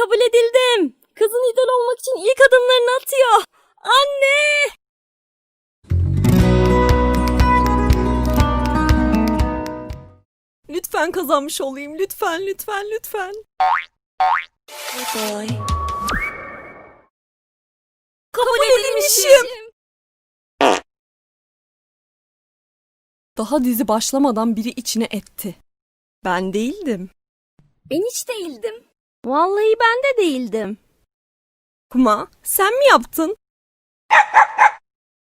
kabul edildim. Kızın idol olmak için ilk adımlarını atıyor. Anne! Lütfen kazanmış olayım. Lütfen, lütfen, lütfen. Kabul edilmişim. Daha dizi başlamadan biri içine etti. Ben değildim. Ben hiç değildim. Vallahi ben de değildim. Kuma, sen mi yaptın?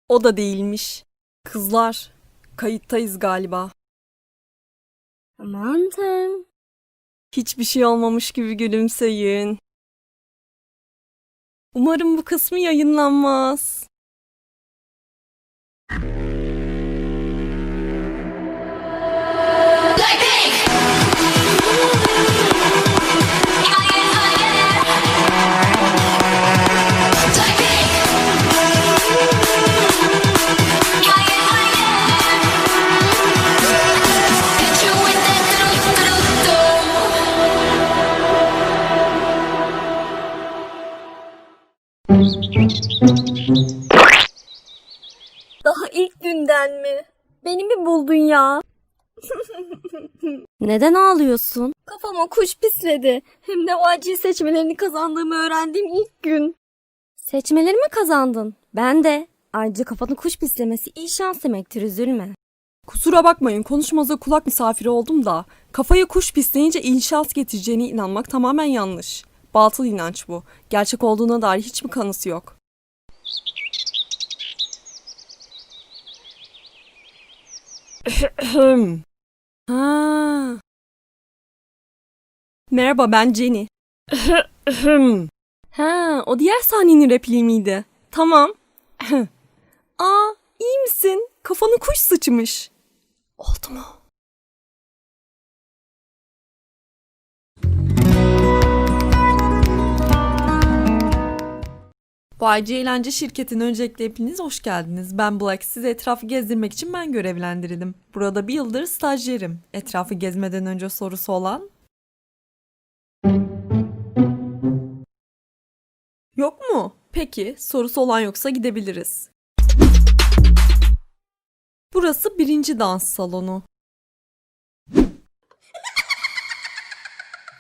O da değilmiş. Kızlar, kayıttayız galiba. Aman tanrım. Hiçbir şey olmamış gibi gülümseyin. Umarım bu kısmı yayınlanmaz. Daha ilk günden mi? Beni mi buldun ya? Neden ağlıyorsun? Kafama kuş pisledi. Hem de o acil seçmelerini kazandığımı öğrendiğim ilk gün. Seçmeleri mi kazandın? Ben de. Ayrıca kafanı kuş pislemesi iyi şans demektir üzülme. Kusura bakmayın konuşmaza kulak misafiri oldum da kafayı kuş pisleyince iyi şans getireceğine inanmak tamamen yanlış. Batıl inanç bu. Gerçek olduğuna dair hiçbir kanısı yok. ha. Merhaba ben Jenny. ha, o diğer sahnenin repliği miydi? Tamam. Aa, iyi misin? Kafanı kuş sıçmış. Oldu mu? YG Eğlence Şirketi'ne öncelikle hepiniz hoş geldiniz. Ben Black. Sizi etrafı gezdirmek için ben görevlendirildim. Burada bir yıldır stajyerim. Etrafı gezmeden önce sorusu olan? Yok mu? Peki, sorusu olan yoksa gidebiliriz. Burası birinci dans salonu.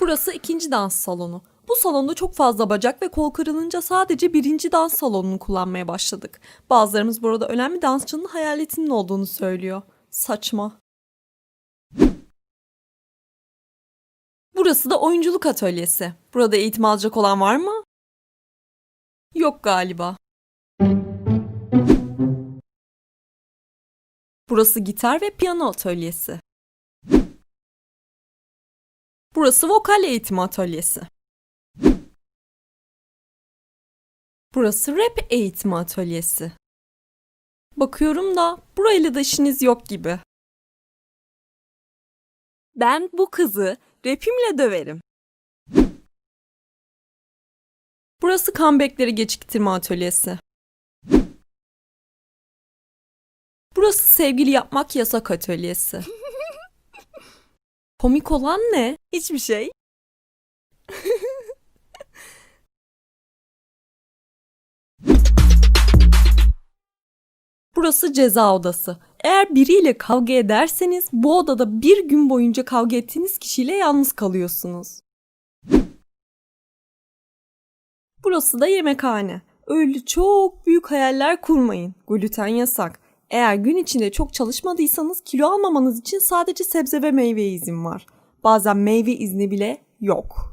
Burası ikinci dans salonu. Bu salonda çok fazla bacak ve kol kırılınca sadece birinci dans salonunu kullanmaya başladık. Bazılarımız burada ölen bir dansçının hayaletinin olduğunu söylüyor. Saçma. Burası da oyunculuk atölyesi. Burada eğitim alacak olan var mı? Yok galiba. Burası gitar ve piyano atölyesi. Burası vokal eğitimi atölyesi. Burası rap eğitimi atölyesi. Bakıyorum da burayla da işiniz yok gibi. Ben bu kızı rapimle döverim. Burası comebackleri geciktirme atölyesi. Burası sevgili yapmak yasak atölyesi. Komik olan ne? Hiçbir şey. Burası ceza odası. Eğer biriyle kavga ederseniz bu odada bir gün boyunca kavga ettiğiniz kişiyle yalnız kalıyorsunuz. Burası da yemekhane. Öyle çok büyük hayaller kurmayın. Gluten yasak. Eğer gün içinde çok çalışmadıysanız kilo almamanız için sadece sebze ve meyve izin var. Bazen meyve izni bile yok.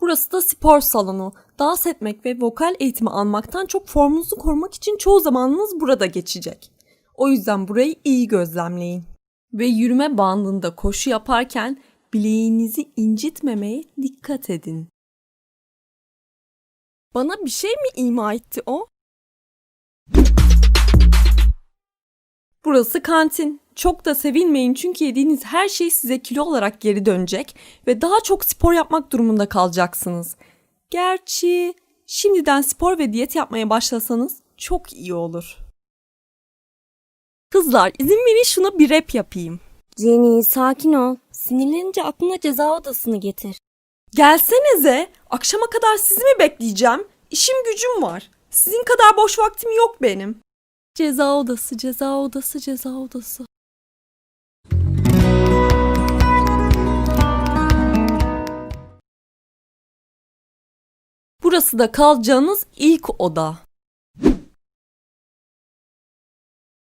Burası da spor salonu. Dans etmek ve vokal eğitimi almaktan çok formunuzu korumak için çoğu zamanınız burada geçecek. O yüzden burayı iyi gözlemleyin. Ve yürüme bandında koşu yaparken bileğinizi incitmemeye dikkat edin. Bana bir şey mi ima etti o? Burası kantin. Çok da sevinmeyin çünkü yediğiniz her şey size kilo olarak geri dönecek ve daha çok spor yapmak durumunda kalacaksınız. Gerçi şimdiden spor ve diyet yapmaya başlasanız çok iyi olur. Kızlar izin verin şuna bir rap yapayım. Jenny sakin ol. Sinirlenince aklına ceza odasını getir. Gelsenize. Akşama kadar sizi mi bekleyeceğim? İşim gücüm var. Sizin kadar boş vaktim yok benim. Ceza odası, ceza odası, ceza odası. Burası da kalacağınız ilk oda.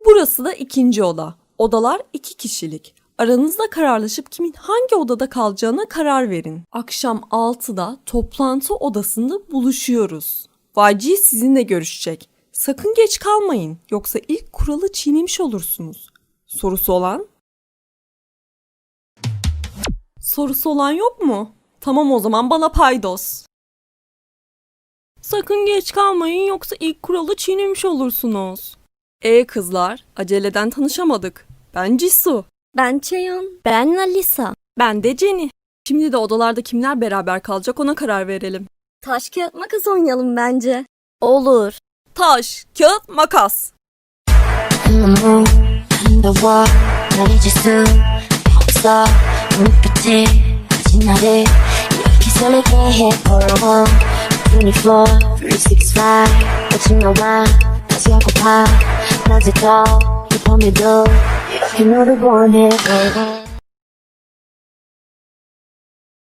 Burası da ikinci oda. Odalar iki kişilik. Aranızda kararlaşıp kimin hangi odada kalacağına karar verin. Akşam 6'da toplantı odasında buluşuyoruz. YG sizinle görüşecek. Sakın geç kalmayın yoksa ilk kuralı çiğnemiş olursunuz. Sorusu olan? Sorusu olan yok mu? Tamam o zaman bana paydos. Sakın geç kalmayın yoksa ilk kuralı çiğnemiş olursunuz. E kızlar, aceleden tanışamadık. Ben Cisu. Ben Çeyan. Ben Alisa. Ben de Jenny. Şimdi de odalarda kimler beraber kalacak ona karar verelim. Taş kağıt makas oynayalım bence. Olur. Taş, kağıt, makas. 24, 365 아침 나와 다시 하고 파. 낮에도 밤에도 이렇게 너를 원해.